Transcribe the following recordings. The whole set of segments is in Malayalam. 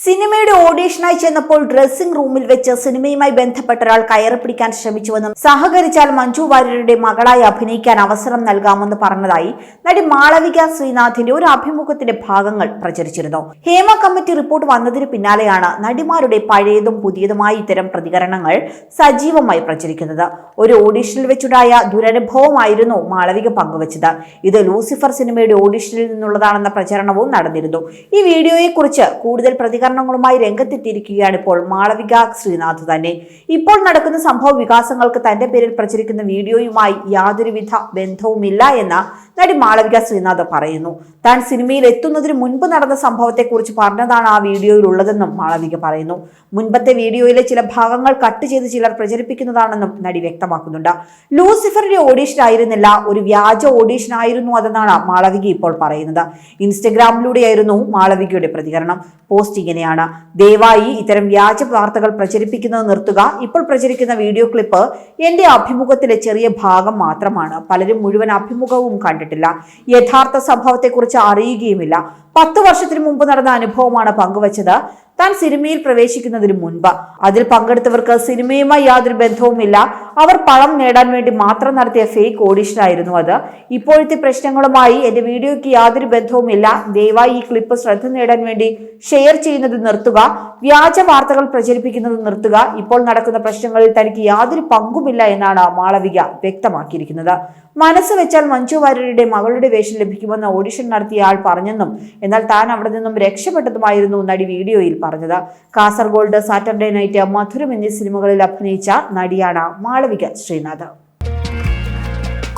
സിനിമയുടെ ഓഡീഷനായി ചെന്നപ്പോൾ ഡ്രസ്സിംഗ് റൂമിൽ വെച്ച് സിനിമയുമായി ബന്ധപ്പെട്ട ഒരാൾ കയറി പിടിക്കാൻ ശ്രമിച്ചുവെന്നും സഹകരിച്ചാൽ മഞ്ജു വാര്യരുടെ മകളായി അഭിനയിക്കാൻ അവസരം നൽകാമെന്ന് പറഞ്ഞതായി നടി മാളവിക ശ്രീനാഥിന്റെ ഒരു അഭിമുഖത്തിന്റെ ഭാഗങ്ങൾ പ്രചരിച്ചിരുന്നു. ഹേമ കമ്മിറ്റി റിപ്പോർട്ട് വന്നതിന് പിന്നാലെയാണ് നടിമാരുടെ പഴയതും പുതിയതുമായ ഇത്തരം പ്രതികരണങ്ങൾ സജീവമായി പ്രചരിക്കുന്നത്. ഒരു ഓഡിഷനിൽ വെച്ചുണ്ടായ ദുരനുഭവമായിരുന്നു മാളവിക പങ്കുവച്ചത്. ഇത് ലൂസിഫർ സിനിമയുടെ ഓഡിഷനിൽ നിന്നുള്ളതാണെന്ന പ്രചരണവും നടന്നിരുന്നു. ഈ വീഡിയോയെക്കുറിച്ച് കൂടുതൽ പ്രതികരണങ്ങളുമായി രംഗത്തെത്തിയിരിക്കുകയാണ് ഇപ്പോൾ മാളവിക ശ്രീനാഥ് തന്നെ. ഇപ്പോൾ നടക്കുന്ന സംഭവ വികാസങ്ങൾക്ക് തന്റെ പേരിൽ പ്രചരിക്കുന്ന വീഡിയോയുമായി യാതൊരുവിധ ബന്ധവുമില്ല എന്ന നടി മാളവിക ശ്രീനാഥ് പറയുന്നു. താൻ സിനിമയിൽ എത്തുന്നതിന് മുൻപ് നടന്ന സംഭവത്തെക്കുറിച്ച് പറഞ്ഞതാണ് ആ വീഡിയോയിൽ ഉള്ളതെന്നും മാളവിക പറയുന്നു. മുൻപത്തെ വീഡിയോയിലെ ചില ഭാഗങ്ങൾ കട്ട് ചെയ്ത് ചിലർ പ്രചരിപ്പിക്കുന്നതാണെന്നും നടി വ്യക്തമാക്കുന്നുണ്ട്. ലൂസിഫറിന്റെ ഓഡീഷൻ ആയിരുന്നില്ല ഒരു വ്യാജ ഓഡീഷൻ ആയിരുന്നു അതെന്നാണ് മാളവിക ഇപ്പോൾ പറയുന്നത്. ഇൻസ്റ്റഗ്രാമിലൂടെയായിരുന്നു മാളവികയുടെ പ്രതികരണം. പോസ്റ്റ് ഇങ്ങനെയാണ്. ദയവായി ഇത്തരം വ്യാജ വാർത്തകൾ പ്രചരിപ്പിക്കുന്നത് നിർത്തുക. ഇപ്പോൾ പ്രചരിക്കുന്ന വീഡിയോ ക്ലിപ്പ് എന്റെ അഭിമുഖത്തിലെ ചെറിയ ഭാഗം മാത്രമാണ്. പലരും മുഴുവൻ അഭിമുഖവും കണ്ടിട്ടില്ല. യഥാർത്ഥ സംഭവത്തെക്കുറിച്ച് അറിയുകയുമില്ല. പത്ത് വർഷത്തിന് മുമ്പ് നടന്ന അനുഭവമാണ് പങ്കുവച്ചത്. താൻ സിനിമയിൽ പ്രവേശിക്കുന്നതിന് മുൻപ്. അതിൽ പങ്കെടുത്തവർക്ക് സിനിമയുമായി യാതൊരു ബന്ധവുമില്ല. അവർ പണം നേടാൻ വേണ്ടി മാത്രം നടത്തിയ ഫേക്ക് ഓഡിഷനായിരുന്നു അത്. ഇപ്പോഴത്തെ പ്രശ്നങ്ങളുമായി എന്റെ വീഡിയോയ്ക്ക് യാതൊരു ബന്ധവുമില്ല. ദയവായി ഈ ക്ലിപ്പ് ശ്രദ്ധ നേടാൻ വേണ്ടി ഷെയർ ചെയ്യുന്നത് നിർത്തുക. വ്യാജ വാർത്തകൾ പ്രചരിപ്പിക്കുന്നത് നിർത്തുക. ഇപ്പോൾ നടക്കുന്ന പ്രശ്നങ്ങളിൽ തനിക്ക് യാതൊരു പങ്കുമില്ല എന്നാണ് മാളവിക വ്യക്തമാക്കിയിരിക്കുന്നത്. മനസ്സ് വെച്ചാൽ മഞ്ജു വാര്യരുടെ മകളുടെ വേഷം ലഭിക്കുമെന്ന് ഓഡിഷൻ നടത്തിയ ആൾ പറഞ്ഞെന്നും എന്നാൽ താൻ അവിടെ നിന്നും രക്ഷപ്പെട്ടതുമായിരുന്നു നടി വീഡിയോയിൽ പറഞ്ഞത്. കാസർഗോൾഡ് സാറ്റർഡേ നൈറ്റ് മധുരം എന്നീ സിനിമകളിൽ അഭിനയിച്ച നടിയാണ് മാളവിക ശ്രീനാഥ്.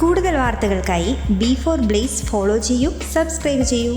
കൂടുതൽ വാർത്തകൾക്കായി ബി ഫോർ ബ്ലേസ് ഫോളോ ചെയ്യൂ സബ്സ്ക്രൈബ് ചെയ്യൂ.